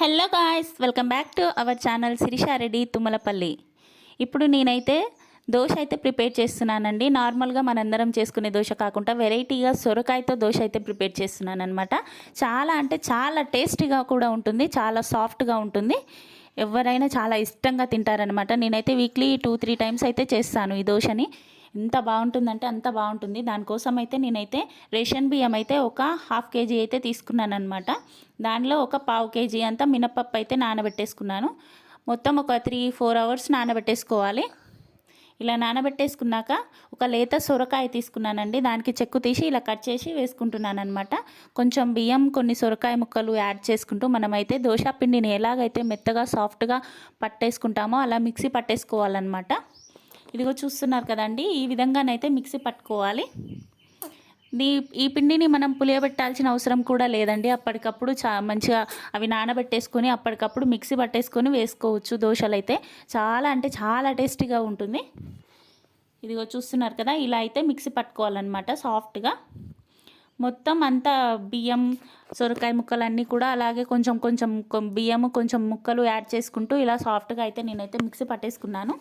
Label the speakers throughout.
Speaker 1: Hello guys welcome back to our channel Sirisha Reddy Tummalapalli. ఇప్పుడు నేనైతే దోశ అయితే prepare చేస్తున్నానండి. నార్మల్గా మనందరం చేసుకునే దోశ కాకుండా వెరైటీగా సొరకాయతో దోశ అయితే ప్రిపేర్ చేస్తున్నాను అనమాట చాలా అంటే చాలా టేస్టీగా కూడా ఉంటుంది చాలా సాఫ్ట్గా ఉంటుంది. ఎవరైనా చాలా ఇష్టంగా తింటారనమాట నేనైతే వీక్లీ టూ త్రీ టైమ్స్ అయితే చేస్తాను ఈ దోశని. ఎంత బాగుంటుందంటే అంత బాగుంటుంది. దానికోసం అయితే నేనైతే రేషన్ బియ్యం అయితే ఒక హాఫ్ కేజీ అయితే తీసుకున్నాను అనమాట దానిలో ఒక పావు కేజీ అంతా మినపప్పు అయితే నానబెట్టేసుకున్నాను. మొత్తం ఒక త్రీ ఫోర్ అవర్స్ నానబెట్టేసుకోవాలి. ఇలా నానబెట్టేసుకున్నాక ఒక లేత సొరకాయ తీసుకున్నానండి. దానికి చెక్కు తీసి ఇలా కట్ చేసి వేసుకుంటున్నాను అనమాట కొంచెం బియ్యం కొన్ని సొరకాయ ముక్కలు యాడ్ చేసుకుంటూ మనమైతే దోశ పిండిని ఎలాగైతే మెత్తగా సాఫ్ట్గా పట్టేసుకుంటామో అలా మిక్సీ పట్టేసుకోవాలన్నమాట. ఇదిగో చూస్తున్నారు కదండి ఈ విధంగానైతే మిక్సీ పట్టుకోవాలి. దీ ఈ పిండిని మనం పులియబెట్టాల్సిన అవసరం కూడా లేదండి. అప్పటికప్పుడు చా మంచిగా అవి నానబెట్టేసుకొని అప్పటికప్పుడు మిక్సీ పట్టేసుకొని వేసుకోవచ్చు దోశలు అయితే చాలా అంటే చాలా టేస్టీగా ఉంటుంది. ఇదిగో చూస్తున్నారు కదా ఇలా అయితే మిక్సీ పట్టుకోవాలన్నమాట సాఫ్ట్గా. మొత్తం అంతా బియ్యం సొరకాయ ముక్కలు అన్నీ కూడా అలాగే కొంచెం కొంచెం బియ్యము కొంచెం ముక్కలు యాడ్ చేసుకుంటూ ఇలా సాఫ్ట్గా అయితే నేనైతే మిక్సీ పట్టేసుకున్నాను.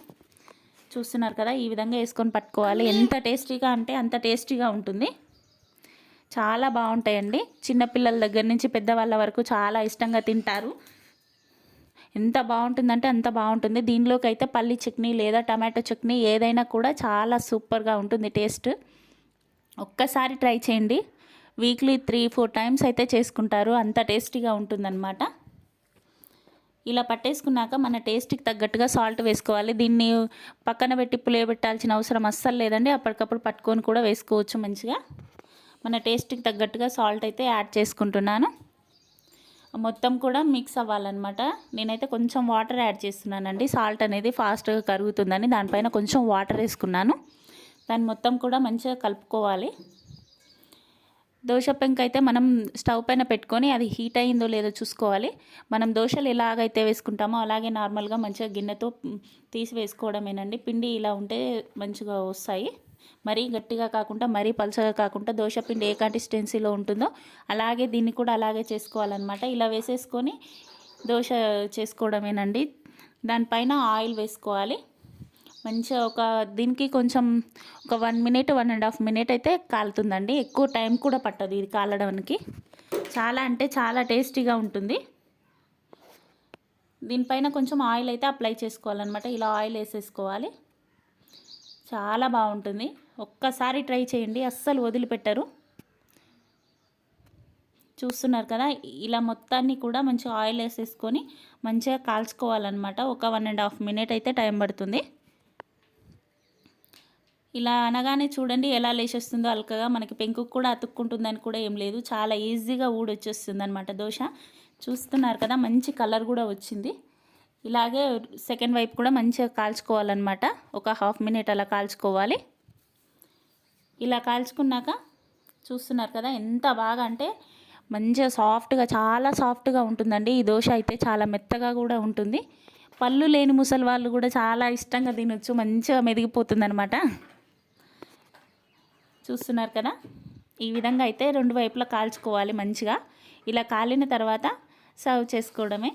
Speaker 1: చూస్తున్నారు కదా ఈ విధంగా వేసుకొని పట్టుకోవాలి. ఎంత టేస్టీగా అంటే అంత టేస్టీగా ఉంటుంది. చాలా బాగుంటాయండి. చిన్నపిల్లల దగ్గర నుంచి పెద్దవాళ్ళ వరకు చాలా ఇష్టంగా తింటారు. ఎంత బాగుంటుందంటే అంత బాగుంటుంది. దీనిలోకి అయితే పల్లి చట్నీ లేదా టమాటో చట్నీ ఏదైనా కూడా చాలా సూపర్గా ఉంటుంది టేస్ట్. ఒక్కసారి ట్రై చేయండి. వీక్లీ త్రీ ఫోర్ టైమ్స్ అయితే చేసుకుంటారు. అంత టేస్టీగా ఉంటుందన్నమాట. ఇలా పట్టేసుకున్నాక మన టేస్ట్కి తగ్గట్టుగా సాల్ట్ వేసుకోవాలి. దీన్ని పక్కన పెట్టి పులియబెట్టాల్సిన అవసరం అస్సలు లేదండి. అప్పటికప్పుడు పట్టుకొని కూడా వేసుకోవచ్చు మంచిగా. మన టేస్ట్కి తగ్గట్టుగా సాల్ట్ అయితే యాడ్ చేసుకుంటున్నాను. మొత్తం కూడా మిక్స్ అవ్వాలన్నమాట. నేనైతే కొంచెం వాటర్ యాడ్ చేస్తున్నానండి. సాల్ట్ అనేది ఫాస్ట్గా కరుగుతుందని దానిపైన కొంచెం వాటర్ వేసుకున్నాను. దాన్ని మొత్తం కూడా మంచిగా కలుపుకోవాలి. దోశ పెంక అయితే మనం స్టవ్ పైన పెట్టుకొని అది హీట్ అయిందో లేదో చూసుకోవాలి. మనం దోశలు ఎలాగైతే వేసుకుంటామో అలాగే నార్మల్గా మంచిగా గిన్నెతో తీసి వేసుకోవడమేనండి. పిండి ఇలా ఉంటే మంచిగా వస్తాయి. మరీ గట్టిగా కాకుండా మరీ పలుచగా కాకుండా దోశ పిండి ఏ కన్సిస్టెన్సీలో ఉంటుందో అలాగే దీన్ని కూడా అలాగే చేసుకోవాలన్నమాట. ఇలా వేసేసుకొని దోశ చేసుకోవడమేనండి. దానిపైన ఆయిల్ వేసుకోవాలి. మంచిగా ఒక దీనికి కొంచెం ఒక one minute one and half minute అయితే కాలుతుందండి. ఎక్కువ టైం కూడా పట్టదు ఇది కాలడానికి. చాలా అంటే చాలా టేస్టీగా ఉంటుంది. దీనిపైన కొంచెం ఆయిల్ అయితే అప్లై చేసుకోవాలన్నమాట. ఇలా ఆయిల్ వేసేసుకోవాలి. చాలా బాగుంటుంది. ఒక్కసారి ట్రై చేయండి. అస్సలు వదిలిపెట్టరు. చూస్తున్నారు కదా ఇలా మొత్తాన్ని కూడా మంచిగా ఆయిల్ వేసేసుకొని మంచిగా కాల్చుకోవాలన్నమాట. ఒక వన్ అండ్ హాఫ్ మినిట్ అయితే టైం పడుతుంది. ఇలా అనగానే చూడండి ఎలా లేచేస్తుందో అల్కగా మనకి పెంకు కూడా అతుక్కుంటుందని కూడా ఏం లేదు. చాలా ఈజీగా ఊడొచ్చేస్తుంది అనమాట దోశ. చూస్తున్నారు కదా మంచి కలర్ కూడా వచ్చింది. ఇలాగే సెకండ్ వైపు కూడా మంచిగా కాల్చుకోవాలన్నమాట. ఒక హాఫ్ మినిట్ అలా కాల్చుకోవాలి. ఇలా కాల్చుకున్నాక చూస్తున్నారు కదా ఎంత బాగా అంటే మంచిగా సాఫ్ట్గా చాలా సాఫ్ట్గా ఉంటుందండి. ఈ దోశ అయితే చాలా మెత్తగా కూడా ఉంటుంది. పళ్ళు లేని ముసలి వాళ్ళు కూడా చాలా ఇష్టంగా తినొచ్చు. మంచిగా మెదిగిపోతుంది అనమాట చూస్తున్నారు కదా? ఈ విధంగా అయితే రెండు వైపులా కాల్చుకోవాలి మంచిగా. ఇలా కాలిన తర్వాత సర్వ్ చేసుకోవడమే.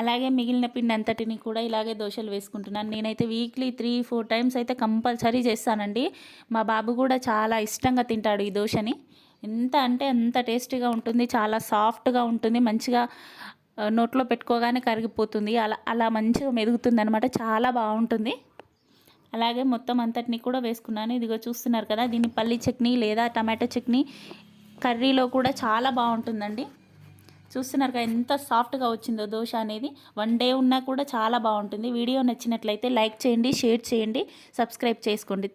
Speaker 1: అలాగే మిగిలిన పిండి అంతటిని కూడా ఇలాగే దోశలు వేసుకుంటున్నాను. నేనైతే వీక్లీ త్రీ ఫోర్ టైమ్స్ అయితే కంపల్సరీ చేస్తానండి. మా బాబు కూడా చాలా ఇష్టంగా తింటాడు ఈ దోశని. ఎంత అంటే ఎంత టేస్టీగా ఉంటుంది చాలా సాఫ్ట్గా ఉంటుంది మంచిగా నోట్లో పెట్టుకోగానే కరిగిపోతుంది. అలా అలా మంచిగా మెదుగుతుంది అనమాట చాలా బాగుంటుంది. అలాగే మొత్తం అంతటిని కూడా వేసుకున్నాను. ఇదిగో చూస్తున్నారు కదా దీన్ని పల్లి చట్నీ లేదా టమాటో చట్నీ కర్రీలో కూడా చాలా బాగుంటుందండి. చూస్తున్నారు కదా ఎంత సాఫ్ట్గా వచ్చిందో దోశ అనేది. వన్ డే ఉన్నా కూడా చాలా బాగుంటుంది. వీడియో నచ్చినట్లయితే లైక్ చేయండి షేర్ చేయండి సబ్స్క్రైబ్ చేసుకోండి.